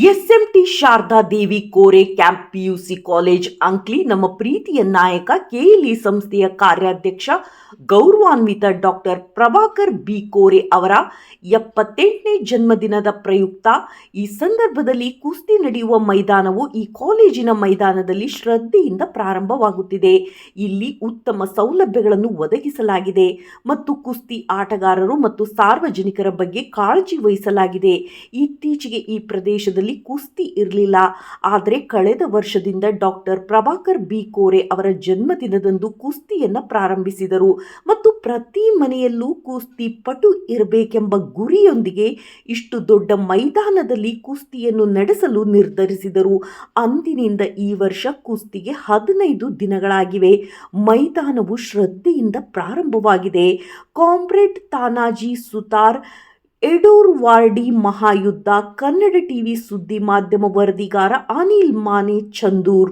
Sharada Devi Kore camp PUC college Ankli ನಮ್ಮ ಪ್ರೀತಿಯ ನಾಯಕ ಕೆಎಲ್ಇ ಸಂಸ್ಥೆಯ ಕಾರ್ಯಾಧ್ಯಕ್ಷ ಗೌರವಾನ್ವಿತ ಡಾಕ್ಟರ್ ಪ್ರಭಾಕರ್ ಬಿ ಕೋರೆ ಅವರ ಎಪ್ಪತ್ತೆಂಟನೇ ಜನ್ಮದಿನದ ಪ್ರಯುಕ್ತ ಈ ಸಂದರ್ಭದಲ್ಲಿ ಕುಸ್ತಿ ನಡೆಯುವ ಮೈದಾನವು ಈ ಕಾಲೇಜಿನ ಮೈದಾನದಲ್ಲಿ ಶ್ರದ್ಧೆಯಿಂದ ಪ್ರಾರಂಭವಾಗುತ್ತಿದೆ. ಇಲ್ಲಿ ಉತ್ತಮ ಸೌಲಭ್ಯಗಳನ್ನು ಒದಗಿಸಲಾಗಿದೆ ಮತ್ತು ಕುಸ್ತಿ ಆಟಗಾರರು ಮತ್ತು ಸಾರ್ವಜನಿಕರ ಬಗ್ಗೆ ಕಾಳಜಿ ವಹಿಸಲಾಗಿದೆ. ಇತ್ತೀಚೆಗೆ ಈ ಪ್ರದೇಶದಲ್ಲಿ ಕುಸ್ತಿ ಇರಲಿಲ್ಲ. ಆದರೆ ಕಳೆದ ವರ್ಷದಿಂದ ಡಾಕ್ಟರ್ ಪ್ರಭಾಕರ್ ಬಿ ಕೋರೆ ಅವರ ಜನ್ಮದಿನದಂದು ಕುಸ್ತಿಯನ್ನ ಪ್ರಾರಂಭಿಸಿದರು. ಮತ್ತು ಪ್ರತಿ ಮನೆಯಲ್ಲೂ ಕುಸ್ತಿ ಪಟು ಇರಬೇಕೆಂಬ ಗುರಿಯೊಂದಿಗೆ ಇಷ್ಟು ದೊಡ್ಡ ಮೈದಾನದಲ್ಲಿ ಕುಸ್ತಿಯನ್ನು ನಡೆಸಲು ನಿರ್ಧರಿಸಿದರು. ಅಂದಿನಿಂದ ಈ ವರ್ಷ ಕುಸ್ತಿಗೆ ಹದಿನೈದು ದಿನಗಳಾಗಿವೆ. ಮೈದಾನವು ಶ್ರದ್ಧೆಯಿಂದ ಪ್ರಾರಂಭವಾಗಿದೆ. ಕಾಮ್ರೇಡ್ ತಾನಾಜಿ ಸುತಾರ್ ಎಡೋರ್ ವಾರ್ಡಿ ಮಹಾಯುದ್ಧ ಕನ್ನಡ ಟಿವಿ ಸುದ್ದಿ ಮಾಧ್ಯಮ ವರದಿಗಾರ ಅನಿಲ್ ಮಾನೆ ಚಂದೂರ್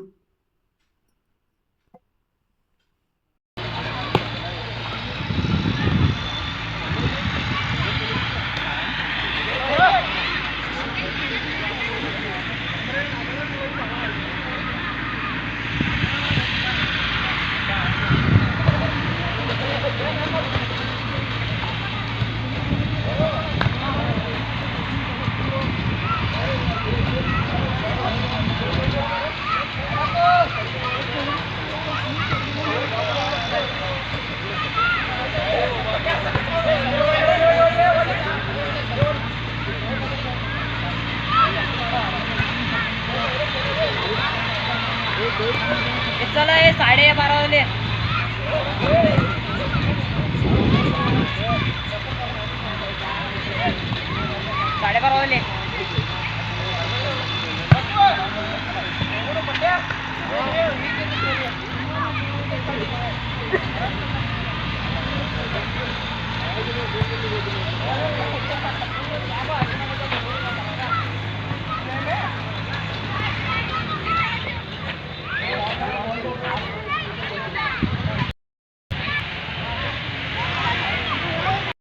चला हे साडे बारा वाजले. साडेबारा वाजले.